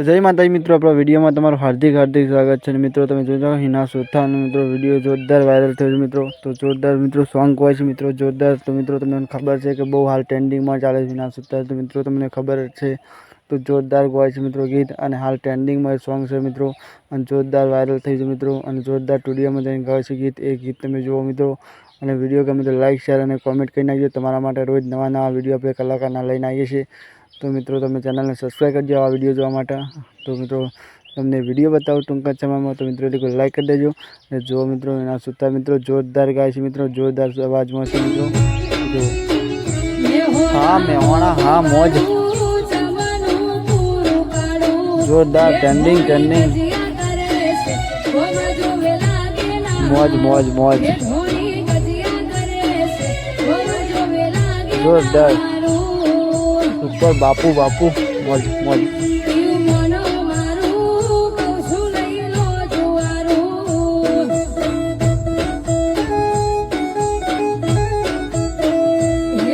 તો જય માતાજી મિત્રો, આપણા વિડીયોમાં તમારું હાર્દિક હાર્દિક સ્વાગત છે મિત્રો, તમે જોજો હિના સોથાનો મિત્રો વીડિયો જોરદાર વાયરલ થયો છે મિત્રો. તો જોરદાર મિત્રો સોંગ હોય છે મિત્રો, જોરદાર. તો મિત્રો તમને ખબર છે કે બહુ હાલ ટ્રેન્ડિંગમાં ચાલે છે હિના સોથા તો મિત્રો તમને ખબર છે તો જોરદાર ગવાય છે મિત્રો ગીત અને હાલ ટ્રેન્ડિંગમાં સોંગ છે મિત્રો. અને જોરદાર વાયરલ થઈ છે મિત્રો અને જોરદાર સ્ટુડિયોમાં જઈને ગાય છે ગીત. એ ગીત તમે જુઓ મિત્રો. અને વીડિયો ગમે તો લાઇક શેર અને કોમેન્ટ કરી નાખજો. તમારા માટે રોજ નવા નવા વીડિયો આપણે કલાકારના લઈને આવીએ છીએ. તો મિત્રો તમે ચેનલને સબસ્ક્રાઈબ કરજો આ વીડિયો જોવા માટે. તો મિત્રો તમને વીડિયો બતાવું ટૂંક સમયમાં. તો મિત્રો એક લાઈક કરી દેજો. અને જો મિત્રો એના સુતા મિત્રો જોરદાર ગાય છે મિત્રો. જોરદાર અવાજમાં છે મિત્રો. હા, મેહોણા. હા, મોજ. જોરદાર ટ્રેન્ડિંગ ટ્રેન્ડિંગ મોજ મોજ મોજ. જોરદાર. ઉપર બાપુ બાપુ. મોજ મોજ.